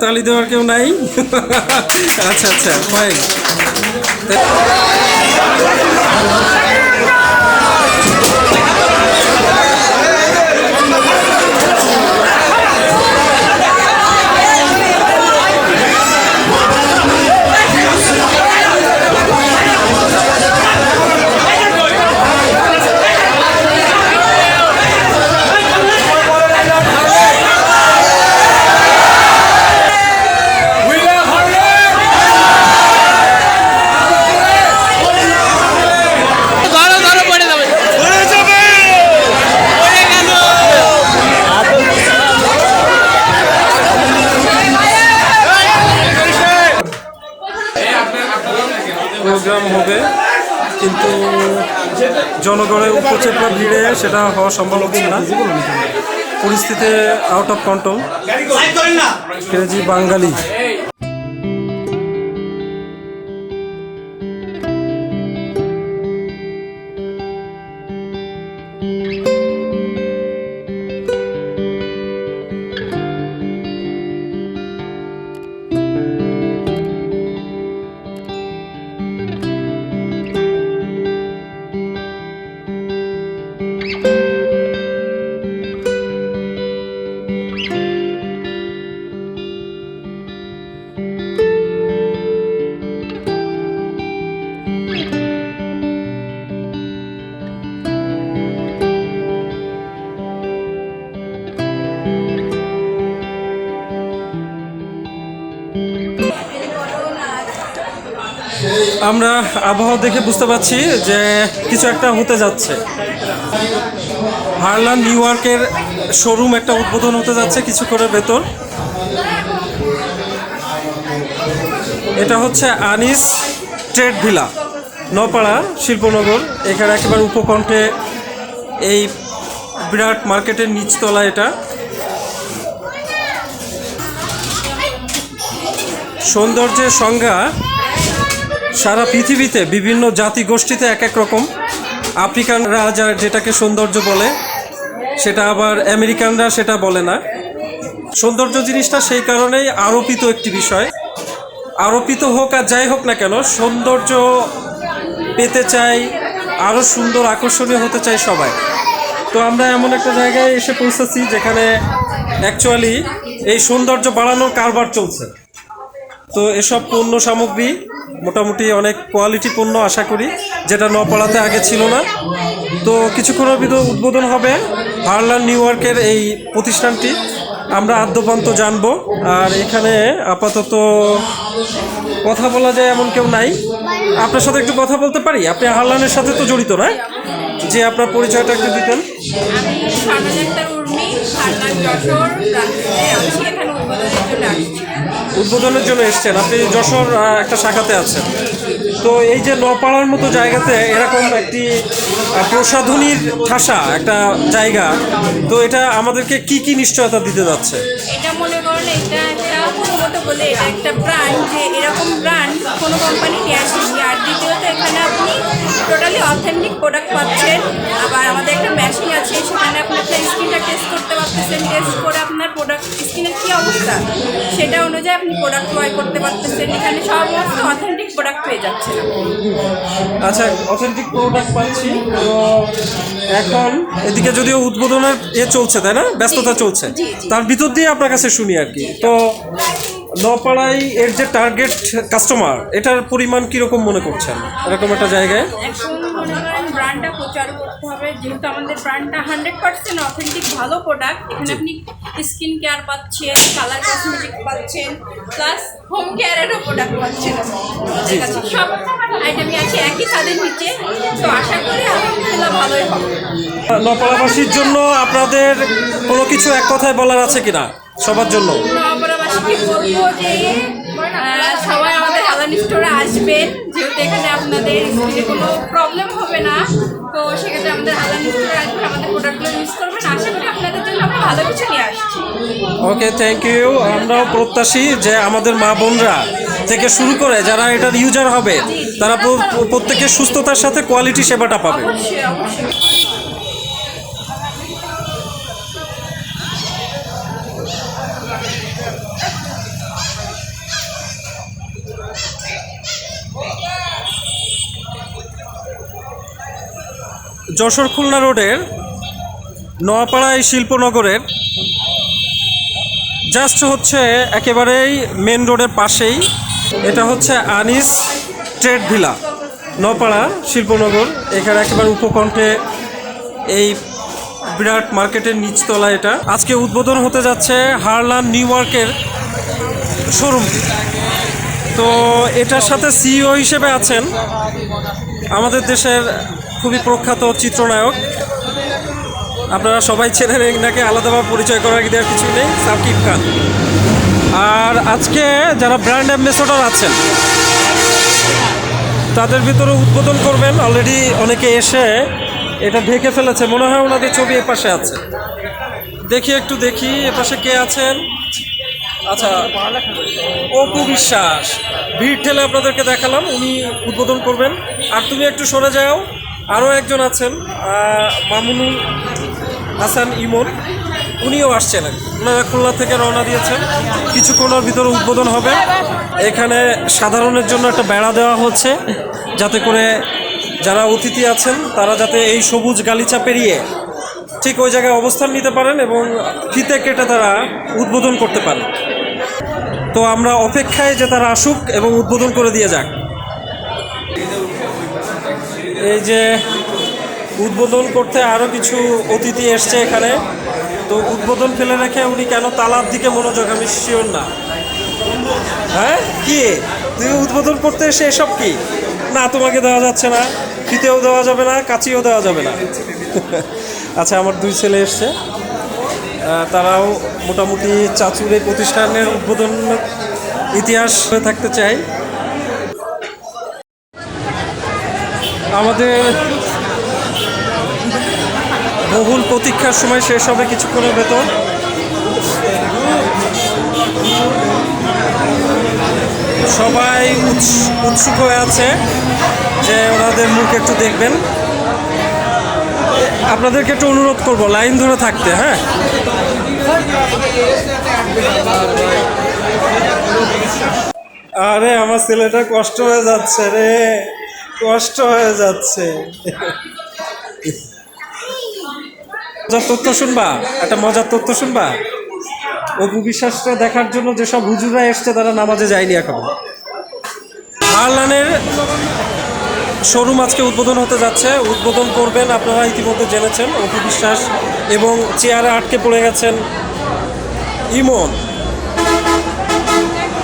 তালি দেওয়ার কেউ নাই? আচ্ছা আচ্ছা ফাইন জনগণের উপচেপা ভিড়ে সেটা হওয়া সম্ভব হচ্ছে না। পরিস্থিতি আউট অফ কন্ট্রোল কেজি বাঙালি। আমরা আবহাওয়া দেখে বুঝতে পারছি যে কিছু একটা হতে যাচ্ছে। হারলান নিউ ইয়র্কের শোরুম একটা উদ্বোধন হতে যাচ্ছে কিছু করে ভেতর। এটা হচ্ছে আনিস ট্রেড ভিলা, নপাড়া শিল্পনগর। এখানে একেবারে উপকণ্ঠে এই বিরাট মার্কেটের নিচতলা এটা। সৌন্দর্যের সংজ্ঞা সারা পৃথিবীতে বিভিন্ন জাতি গোষ্ঠীতে এক এক রকম। আফ্রিকানরা যা যেটাকে সৌন্দর্য বলে, সেটা আবার আমেরিকানরা সেটা বলে না। সৌন্দর্য জিনিসটা সেই কারণেই আরোপিত একটি বিষয়। আরোপিত হোক আর যাই হোক না কেন, সৌন্দর্য পেতে চাই আরও সুন্দর আকর্ষণীয় হতে চাই সবাই। তো আমরা এমন একটা জায়গায় এসে পৌঁছেছি যেখানে অ্যাকচুয়ালি এই সৌন্দর্য বাড়ানোর কারবার চলছে। তো এসব পণ্য সামগ্রী মোটামুটি অনেক কোয়ালিটি পণ্য আশা করি, যেটা নপাড়াতে আগে ছিল না। তো কিছুক্ষণের ভিতর উদ্বোধন হবে হারলান নিউ ইয়র্কের এই প্রতিষ্ঠানটি। আমরা আদ্যপান্ত জানব। আর এখানে আপাতত কথা বলা যায় এমন কেউ নাই। আপনার সাথে একটু কথা বলতে পারি? আপনি হারলানের সাথে তো জড়িত না, যে আপনার পরিচয়টা একটু দিতেন। আমি উদ্বোধনের জন্য এসছেন। আপনি যশোর একটা শাখাতে আছেন। তো এই যে নপাড়ার মতো জায়গাতে এরকম একটি প্রসাধনীর ঠাসা একটা জায়গা, তো এটা আমাদেরকে কি কি নিশ্চয়তা দিতে যাচ্ছে? এটা মনে করেন, এটা একটা প্রথমত বলে, এটা একটা ব্র্যান্ড যে এরকম ব্র্যান্ড কোনো কোম্পানি নিয়ে আসেনি আর দ্বিতীয়ত এখানে আপনি টোটালি অথেন্টিক প্রোডাক্ট পাচ্ছেন। টেস্ট করতে পারতেছেন টেস্ট করে আপনার প্রোডাক্ট স্কিনের কী অবস্থা? সেটা অনুযায়ী আপনি প্রোডাক্ট ক্রয় করতে পারতেছেন। এখানে সমস্ত অথেন্টিক প্রোডাক্ট পেয়ে যাচ্ছেন আচ্ছা অথেন্টিক প্রোডাক্ট পাচ্ছি। এখন এদিকে যদিও উদ্বোধনের এ চলছে তাই না? ব্যস্ততা চলছে। তার ভিতর দিয়ে আপনার কাছে শুনি আর কি। তো নপাড়াই এর যে টার্গেট কাস্টমার এটার পরিমাণ কীরকম মনে করছেন? এরকম একটা জায়গায়? যেহেতু আমাদের ব্র্যান্ডটা হান্ড্রেড পার্সেন্ট অথেন্টিক ভালো প্রোডাক্ট এখানে আপনি স্কিন কেয়ার পাচ্ছেন কালার কসমেটিক পাচ্ছেন প্লাস হোম কেয়ারেরও প্রোডাক্ট পাচ্ছেন। আমাদের কাছে সব আইটেমই আছে একই ছাদের নিচে। তো আশা করি আলহামদুলিল্লাহ ভালোই হবে। নপাড়াবাসীর জন্য আপনাদের কোনো কিছু এক কথায় বলার আছে কিনা? সবার জন্য। নবরাবাসীকে বলব যে সবাই আমাদের স্টোরে আসবেন যেহেতু এখানে আপনাদের স্কিনে কোনো প্রবলেম হবে না তো সেক্ষেত্রে আমাদের আলানি স্টোরে আসবেন আমাদের প্রোডাক্টগুলো ইউজ করবেন। আশা করি আপনাদের জন্য আমরা ভালো কিছু নিয়ে আসছি। ওকে থ্যাংক ইউ আমরাও প্রত্যাশী যে আমাদের মা বোনরা থেকে শুরু করে যারা এটার ইউজার হবে তারা প্রত্যেকের সুস্থতার সাথে কোয়ালিটি সেবাটা পাবে। অবশ্যই অবশ্যই। যশোর খুলনা রোডের নোয়াপাড়া এই শিল্পনগরের জাস্ট হচ্ছে একেবারেই মেন রোডের পাশেই। এটা হচ্ছে আনিস ট্রেড ভিলা, নোয়াপাড়া শিল্পনগর। এখানে একেবারে উপকণ্ঠে এই বিরাট মার্কেটের নিচতলা এটা। আজকে উদ্বোধন হতে যাচ্ছে হারলান নিউ ইয়র্কের শোরুমটি তো এটার সাথে সিইও হিসেবে আছেন আমাদের দেশের খুবই প্রখ্যাত চিত্রনায়ক। আপনারা সবাই চেনেন এনাকে, আলাদাভাবে পরিচয় করার দেওয়ার কিছু নেই, সাকিব খান। আর আজকে যারা ব্র্যান্ড অ্যাম্বাসেডর আছেন, তাদের ভিতরে উদ্বোধন করবেন অলরেডি অনেকে এসে এটা ঢেকে ফেলেছে, মনে হয় ওনাদের ছবি এপাশে আছে। দেখি, একটু দেখি এপাশে কে আছেন? আচ্ছা অপু বিশ্বাস, ভিড় ঠেলে আপনাদেরকে দেখালাম, উনি উদ্বোধন করবেন। আর তুমি একটু সরে যাও। আরও একজন আছেন মামুনুল হাসান ইমন। উনিও আসছেন। ওনারা খুলনা থেকে রওনা দিয়েছেন। কিছুক্ষণের ভিতরে উদ্বোধন হবে। এখানে সাধারণের জন্য একটা বেড়া দেওয়া হচ্ছে, যাতে করে যারা অতিথি আছেন, তারা যাতে এই সবুজ গালিচা পেরিয়ে ঠিক ওই জায়গায় অবস্থান নিতে পারেন এবং ফিতে কেটে তারা উদ্বোধন করতে পারেন। তো আমরা অপেক্ষায় যে তারা আসুক এবং উদ্বোধন করে দিয়ে যাক। এই যে উদ্বোধন করতে আরও কিছু অতিথি এসছে এখানে। তো উদ্বোধন ফেলে রেখে উনি কেন তালার দিকে মনোযোগ? আমি শিওর না। হ্যাঁ? কি? তুমি উদ্বোধন করতে এসে এসব কি? না, তোমাকে দেওয়া যাচ্ছে না। ফিতেও দেওয়া যাবে না, কাচিও দেওয়া যাবে না। আচ্ছা আমার দুই ছেলে এসছে। তারাও মোটামুটি চাচুর এই প্রতিষ্ঠানের উদ্বোধন ইতিহাস হয়ে থাকতে চাই। আমাদের বহুল প্রতীক্ষার সময় শেষ হবে কিছুক্ষণের ভেতর। সবাই উৎস- উৎসুক হয়ে আছে যে ওনাদের মুখ একটু দেখবেন। আপনাদেরকে একটু অনুরোধ করব, লাইন ধরে থাকতে হ্যাঁ? আরে, আমার ছেলেটা কষ্ট হয়ে যাচ্ছে রে। কষ্ট হয়ে যাচ্ছে। মজার তথ্য শুনবা? একটা মজার তথ্য শুনবা? অপু বিশ্বাসটা দেখার জন্য যেসব হুজুরা এসছে, তারা নামাজে যায়নি এখন। হারলানের শোরুম আজকে উদ্বোধন হতে যাচ্ছে। উদ্বোধন করবেন আপনারা ইতিমধ্যে জেনেছেন অপু বিশ্বাস এবং চেয়ারে আটকে পড়ে গেছেন ইমন।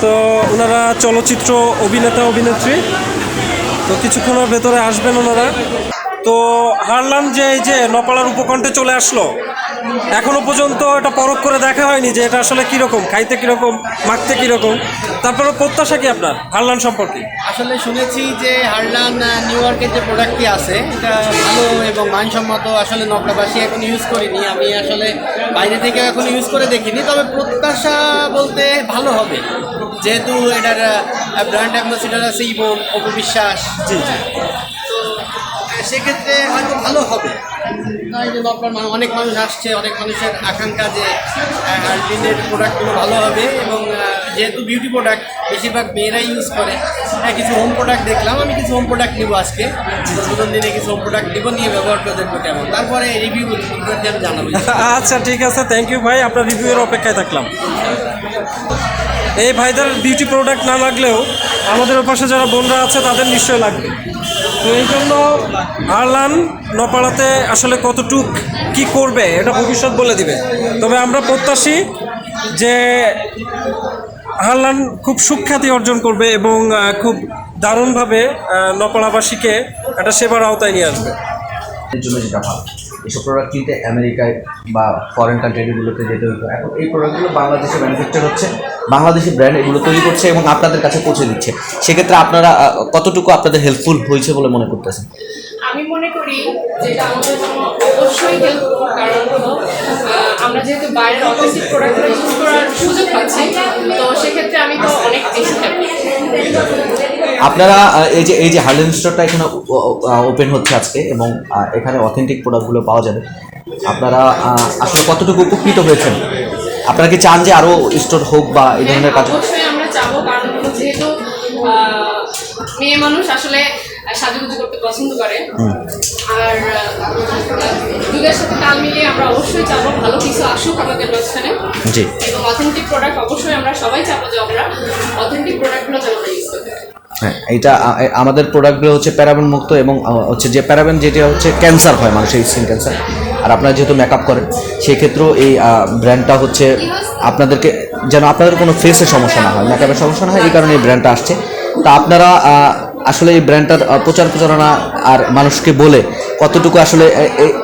তো ওনারা চলচ্চিত্র অভিনেতা, অভিনেত্রী। তো কিছুক্ষণের ভেতরে আসবেন ওনারা। তো হারলাম যে এই যে নপাড়ার উপকণ্ঠে চলে আসলো। এখনও পর্যন্ত এটা পরখ করে দেখা হয়নি যে এটা আসলে কীরকম খাইতে কীরকম মাখতে কীরকম। তারপরে প্রত্যাশা কি আপনার হারলান সম্পর্কে? আসলে শুনেছি যে হারলান নিউ ইয়র্কের যে প্রোডাক্টটি আছে এটা ভালো এবং মানসম্মত আসলে নকলাবাসী এখন ইউজ করিনি। আমি আসলে বাইরে থেকে এখন ইউজ করে দেখিনি তবে প্রত্যাশা বলতে ভালো হবে। যেহেতু এটার ব্র্যান্ড অ্যাম্বাসিডার আছে ইমন অপবিশ্বাস জি জি। সেক্ষেত্রে হয়তো ভালো হবে। তাই যে নকলার মা- অনেক মানুষ আসছে অনেক মানুষের আকাঙ্ক্ষা যে হার্ডিনের প্রোডাক্টগুলো ভালো হবে এবং যেহেতু বিউটি প্রোডাক্ট বেশিরভাগ মেয়েরাই ইউজ করে। হ্যাঁ কিছু হোম প্রোডাক্ট দেখলাম আমি কিছু হোম প্রোডাক্ট নিবো আজকে। প্রথম দিনে কিছু হোম প্রোডাক্ট নিবো নিয়ে ব্যবহার করে দেখব কেমন। তারপরে রিভিউ আমি জানাব। আচ্ছা ঠিক আছে থ্যাংক ইউ ভাই আপনার রিভিউয়ের অপেক্ষায় থাকলাম। এই ভাইদের বিউটি প্রোডাক্ট না লাগলেও আমাদের পাশে যারা বোনরা আছে তাদের নিশ্চয় লাগবে। তো এই জন্য আরলান নপাড়াতে আসলে কতটুক কি করবে এটা ভবিষ্যৎ বলে দিবে। তবে আমরা প্রত্যাশী যে হারলান খুব সুখ্যাতি অর্জন করবে এবং খুব দারুণভাবে নপাড়াবাসীকে একটা সেবার আওতায় নিয়ে আসবে। জন্য এসব প্রোডাক্ট কিনতে আমেরিকায় বা ফরেন কান্ট্রিগুলোতে যেতে হতো এখন এই প্রোডাক্টগুলো বাংলাদেশে ম্যানুফ্যাকচার হচ্ছে। বাংলাদেশি ব্র্যান্ড এগুলো তৈরি করছে এবং আপনাদের কাছে পৌঁছে দিচ্ছে। সেক্ষেত্রে আপনারা কতটুকু আপনাদের হেল্পফুল হয়েছে বলে মনে করতেছেন? আমি মনে করি যেটা আমাদের জন্য অবশ্যই হেল্পফুল কারণ হলো আমরা যেহেতু বাইরের অথেন্টিক প্রোডাক্টগুলো ইউজ করার সুযোগ পাচ্ছি তো সেক্ষেত্রে আমি তো অনেক বেশি আপনারা এই যে এই যে হার্লেন স্টোরটা এখানে ওপেন হচ্ছে আজকে এবং এখানে অথেন্টিক প্রোডাক্টগুলো পাওয়া যাবে। আপনারা আসলে কতটুকু উপকৃত হয়েছেন? আপনারা কি চান যে আরও স্টোর হোক বা এই ধরনের কাজ অবশ্যই আমরা চাবো কারণ যেহেতু মেয়ে মানুষ আসলে সাজুগুজু করতে পছন্দ করে। আর যুগের সাথে তাল মিলিয়ে আমরা অবশ্যই চাবো ভালো কিছু আসুক আমাদের মাঝখানে। জি। এবং অথেন্টিক প্রোডাক্ট অবশ্যই আমরা সবাই চাবো যে আমরা অথেন্টিক প্রোডাক্টগুলো যেন ইউজ করতে পারি। হ্যাঁ এটা আমাদের প্রোডাক্টগুলো হচ্ছে প্যারাবেন মুক্ত এবং হচ্ছে যে প্যারাবেন যেটা হচ্ছে ক্যান্সার হয় মানুষের স্কিন ক্যান্সার আর আপনারা যেহেতু মেকআপ করেন, সেক্ষেত্রেও এই ব্র্যান্ডটা হচ্ছে আপনাদেরকে যেন আপনাদের কোনো ফেসের সমস্যা না হয় মেকআপের সমস্যা না হয়, এই কারণে এই ব্র্যান্ডটা আসছে। তা আপনারা আসলে এই ব্র্যান্ডটার প্রচার প্রচারণা আর মানুষকে বলে কতটুকু আসলে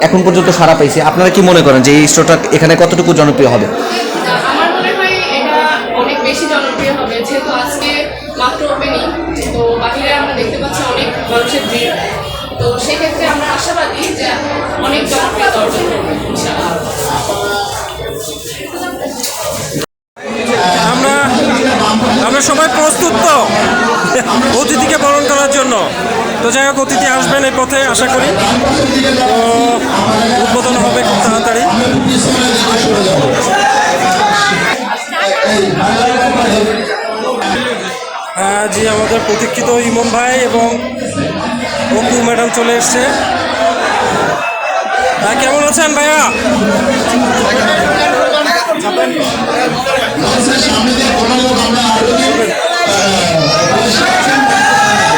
এখন পর্যন্ত সারা পাইছে, আপনারা কি মনে করেন যে এই স্টোরটা এখানে কতটুকু জনপ্রিয় হবে? তো যাই হোক, অতিথি আসবেন এই পথে, আশা করি। তো উদ্বোধন হবে খুব তাড়াতাড়ি। হ্যাঁ জি, আমাদের প্রতীক্ষিত ইমন ভাই এবং অপু ম্যাডাম চলে এসছে। হ্যাঁ কেমন আছেন ভাইয়া? এই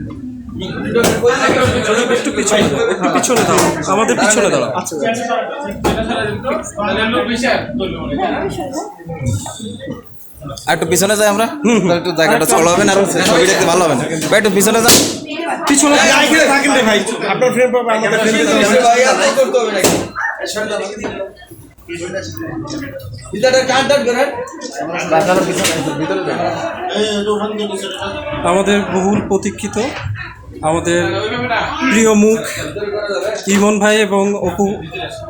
একটু পিছনে দাও, একটু পিছনে দাও আমাদের পিছনে দাও আর একটু পিছনে যাই আমরা? একটু জায়গাটা চড়া হবে না? আর ছবি দেখতে ভালো হবে না। ভাই একটু পিছনে যান। পিছনে আমাদের বহুল প্রতীক্ষিত আমাদের প্রিয় মুখ ইমন ভাই এবং অপু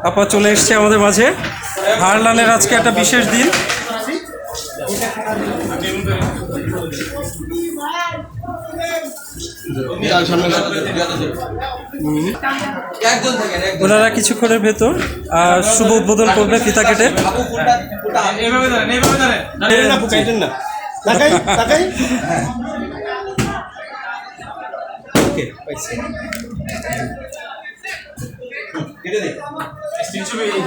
আপা চলে এসছে আমাদের মাঝে হারলানের আজকে একটা বিশেষ দিন ওনারা কিছুক্ষণের ভেতর আর শুভ উদ্বোধন করবে ফিতা কেটে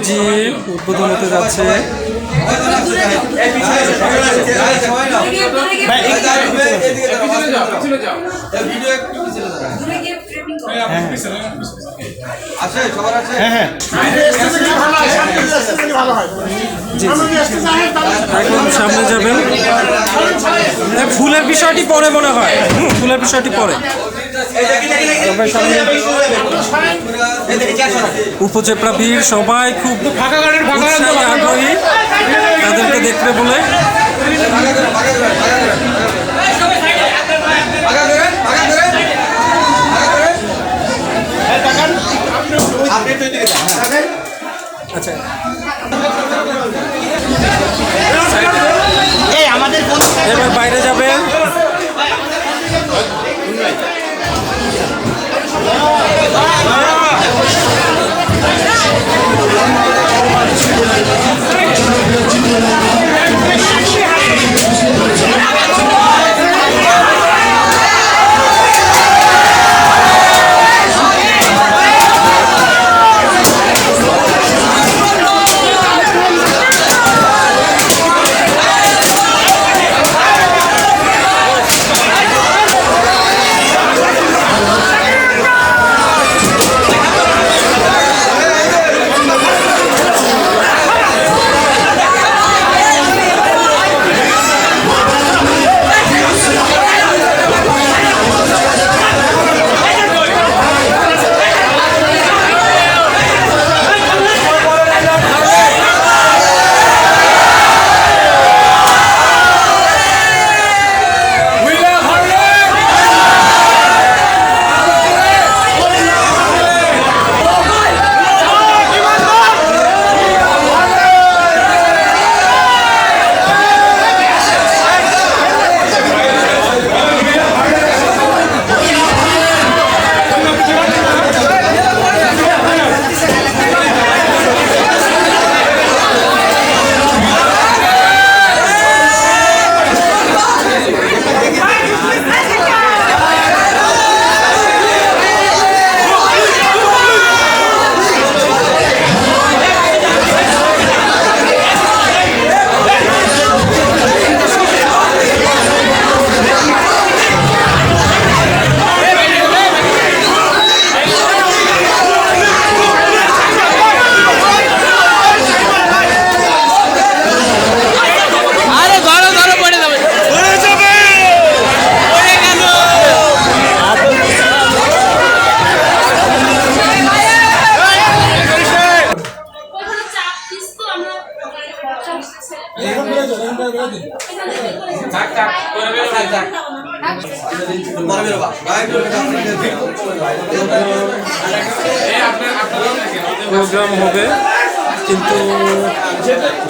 জি উদ্বোধন হতে যাচ্ছে। একদম সামনে যাবেন। ফুলের বিষয়টি পরে মনে হয়। ফুলের বিষয়টি পরে। উপচেপড়া ভিড় সবাই খুব উৎসাহী আগ্রহী। তাদেরকে দেখবে বলে। আচ্ছা। এবার বাইরে যাবেন। Vai, vai, vai.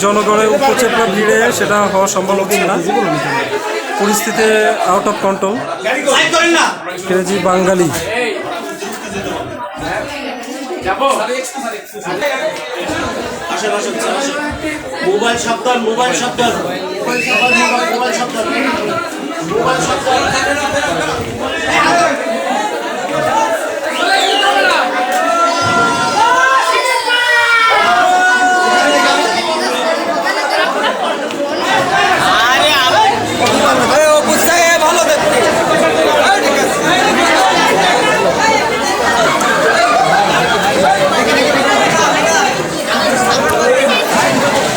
জনগণের উপচেপড়া ভিড়ে সেটা হওয়া সম্ভব হচ্ছে না। পরিস্থিতি আউট অফ কন্ট্রোল কেজি বাঙালি। মোবাইল সাবধান। মোবাইল সাবধান মোবাইল সাবধান। মোবাইল সাবধান।